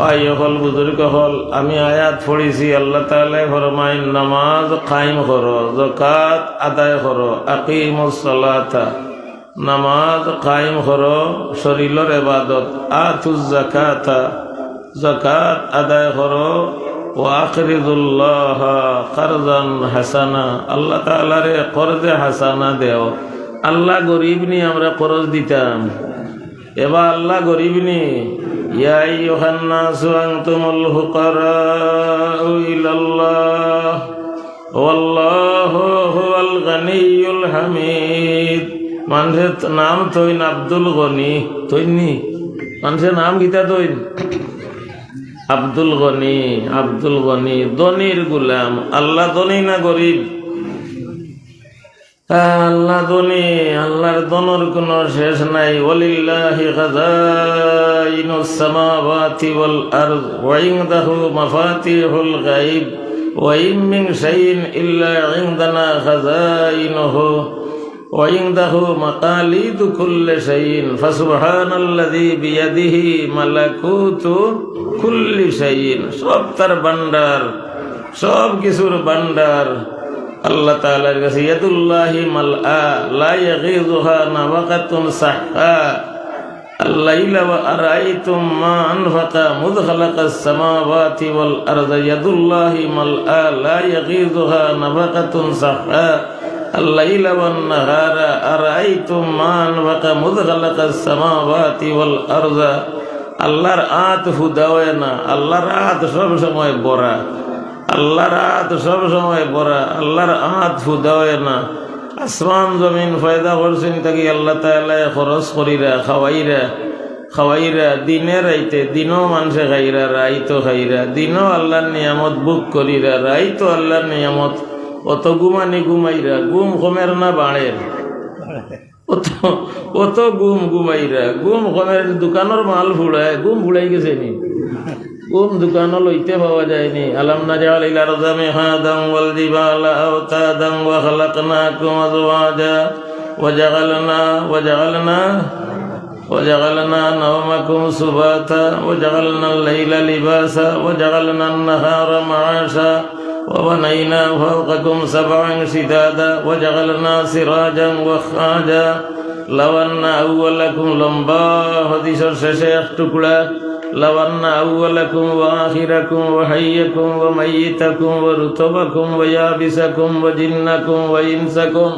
ভাই হল, বুজুর্গ হল, আমি আয়াত পড়েছি, আল্লাহ তাআলা ফরমাইন, নামাজ কায়েম করো জকাত আদায় করো আকিমুসসালাতা নামাজ কায়েম করো, শরীরের ইবাদত, আতুজ যাকাতা, যাকাত আদায় করো ওয়াকরিদুল্লাহ কারজান হাসানা, আল্লাহ তাআলারে কর্জে হাসানা দেও। আল্লাহ গরিব নি আমরা করজ দিতাম। এবার আল্লাহ গরিব নি ইয়া আইয়ুহান নাসু আনতুমুল ফুকারাউ ইলাল্লাহ ওয়াল্লাহু হুয়াল গানিয়ুল হামিদ মানুষের নাম তৈন আব্দুল গনি। তৈনি মানুষের নাম গীতা তৈন? আব্দুল গনি আব্দুল গনি দনির গুলাম। আল্লাহ দনি না গরিব? আল্লাহ দনি আল্লাহর দনর কোনো শেষ নাই। ওলিল্লাহি খাজাইনুস সামাওয়াতি ওয়াল আরদ ওয়া ইনদাহু মাফাতিহুল গায়ব ওয়া ইন মিন শাইইন ইল্লা ইনদানা খাজাইনুহু وعنده مقاليد كل شيء فسبحان الذي بيده ملكوت كل شيء সব তার ভান্ডার সব কিছুর ভান্ডার আল্লাহ তাআলার কাছে ইয়াদুল্লাহি মালআ লা ইয়াগিযুহা নাওয়াকাতুন সাহহা الليل وأرأيتم ما أنفق مذ خلق السماوات والأرض يد الله ملآ لا يغيظها نفقة صحا الليل والنهار أرأيتم ما أنفق مذ خلق السماوات والأرض আল্লাহর আত হুদাওয় না আল্লাহর আত সব সময় বড়া আল্লাহর আত সব সময় বড়া আল্লাহর আত হুদাওয় না আসমান জমিন ফায়দা করছেন তাকে আল্লাহ তাআলা খরচ করিরা, খাওয়াইরা খাওয়াইরা, দিনে রাইতে, দিনও মানুষে খাইরা রাইতো খাইরা, দিনও আল্লাহর নিয়ামত বুক করিরা রাইতো আল্লাহর নিয়ামত। অত গুমানি গুমাইরা গুম কমের না বাড়ের অত অত গুম গুমাইরা গুম কমের দোকানের মাল ফুড়ায় গুম ফুড়াই গেছে নি। গুম দোকানও লইতে পাওয়া যায়নি আলাম না জাল ইলা রজামে হাদাম ওয়াল জিবালা আওতাদাম ওয়া খালাকনাকুম আজওয়াজা ওয়া জাগালনা ওয়া জাগালনা وجعلنا نومكم سباتا وجعلنا الليل لباسا وجعلنا النهار معاشا وبنينا فوقكم سبعا شدادا وجعلنا سراجا وخاجا لو أن أولكم لمبا حديث الشيخ تكلا لو أن أولكم وآخركم وحيكم وميتكم ورتبكم ويابسكم وجنكم وإنسكم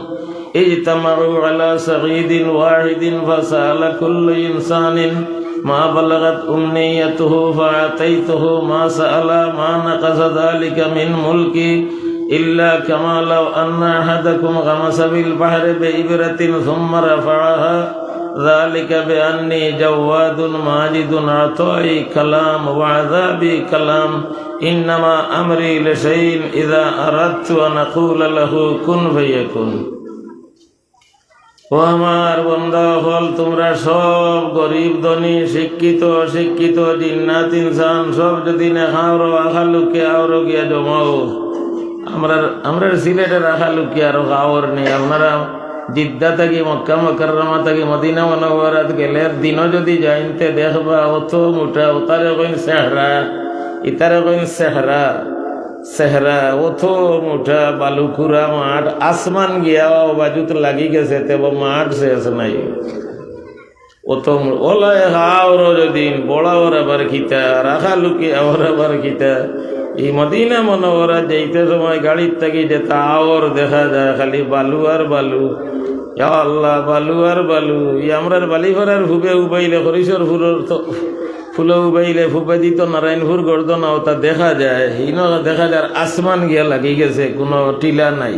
اجتمعوا على صعيد واحد فسأل كل إنسان ما بلغت أمنيته فأعطيته ما سأل ما نقص ذلك من ملكي إلا كما لو أن أحدكم غمس بالبحر بإبرة ثم رفعها ذلك بأني جواد ماجد عطائي كلام وعذابي كلام إنما أمري لشيء إذا أردت أن أقول له كن فيكون ও আমার বন্ধা হল তোমরা সব গরিব ধনী শিক্ষিত অশিক্ষিত জিন্নাত ইনসান সব যদি নেখাওর আখা লুকে আওর গিয়া জমাও আমরা আমরা সিলেটের আখা লুকে আরো খাওয়ার নেই আপনারা জিদ্দা থাকি, মক্কা, মকরমা থাকি, মদিনা মনোবরাত গেলে দিনও যদি যাইতে দেখবা অত মোটা ওতারে কইন সেহরা, ইতারে কইন সেহরা সেহরা, অথো মোটা বালুকুরা মাঠ, আসমান গিয়া বাজুত লাগি গেছে তেব মাঠ শেষ নাই। অত ওলায় হাওর যদিন বড়াওর আবার খিতা, রাখা লুকি, আবার আবার খিতা। এই মদিনা মনোবরা যাইতে সময় গাড়ির থাকি যেতা আওর দেখা যায়, খালি বালু আর বালু। আল্লাহ, বালু আর বালু। ই আমরার বালিভরার হুবে উবাইলে হরিশর ফুরর ফুলে উবাইলে ফুপে দিত নারায়ণপুর গর্দনা, ওটা দেখা যায়। হিন দেখা যায় আসমান গিয়া লাগি গেছে, কোনো টিলা নাই,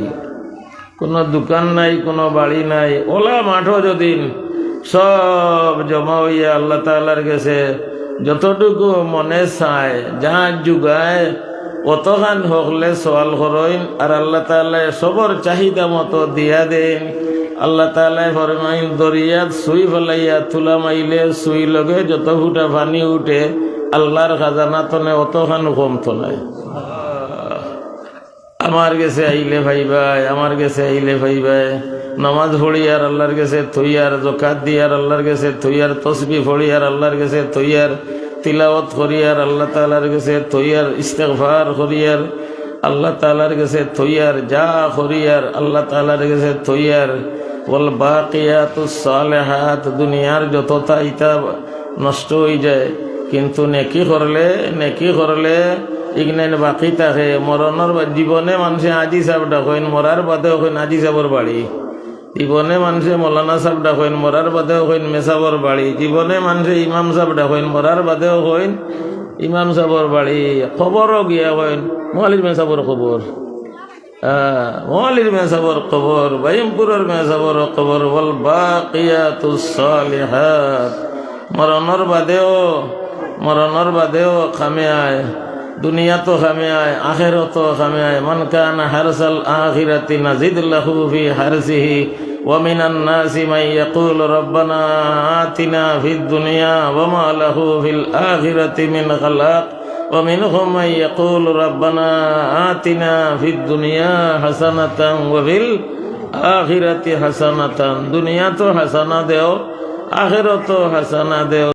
কোনো দোকান নাই, কোনো বাড়ি নাই। ওলা মাঠও যদিন সব জমা হইয়া আল্লাহ তাল্লার গেছে যতটুকু মনে চায় যা যুগায় অতখান হকলে সওয়াল করইন আর আল্লাহ তাল্লাহ সবর চাহিদা মতো দিয়া দেন। আল্লাহ তালাই ফরমাইন দরিয়াত সুই ফেলাইয়া, তুলা মাইলে সুই লগে যত ফুটা পানি উঠে, আল্লাহর খাজানা তনে অতখান কম তোলায় আমার গেছে আইলে ভাইবাই আমার গেছে আইলে ভাইবাই নামাজ পড়ি আর আল্লাহর গেছে থইয়ার জকাত দিয়ার আল্লাহর গেছে থইয়ার, তসবি পড়ি আর আল্লাহর গেছে থইয়ার, তিলাওয়াত করিয়ার আল্লাহ তালার কাছে তৈয়ার ইস্তেকভার করিয়ার আল্লাহ তালার কাছে তৈয়ার যা করিয়ার আল্লাহ তালার কাছে তৈয়ার বল বাকিয়াতুস সালেহাত, দুনিয়ার যতটা ইতা নষ্ট হয়ে যায়, কিন্তু নেকি করলে নেকি করলে ইগনাইন বাকি থাকে। মরণের জীবনে মানুষে আজি সাহেব ডাকেন মরার বাদে কইন আজি সাবর বাড়ি। জীবনে মানুষে মৌলানা সাহেব ডাকেন মরার বাদেও কইন মেসাবর বাড়ি। জীবনে মানুষে ইমাম সাহেব ডাকেন মরার বাদেও কইন ইমাম সাহেবর বাড়ি। খবরও গিয়া কইন মহালির মেসাবর খবর। মহালির মেসাবর খবর, বাইমপুরের মেসাবর খবর বল সালিহাত। মরণর বাদেও মরণর বাদেও খামে আয় দুনিয়া তো খামে আয় আখেরও তো খামে আয় মন কান হারসাল আখিরাতি নাজিদ লাহু ফি হারসিহি ومن الناس من يقول ربنا آتنا في الدنيا وما له في الآخرة من خلاق ومنهم من يقول ربنا آتنا في الدنيا حسنة وفي الآخرة حسنة دنيا تو حسنة ديو آخرة تو حسنة ديو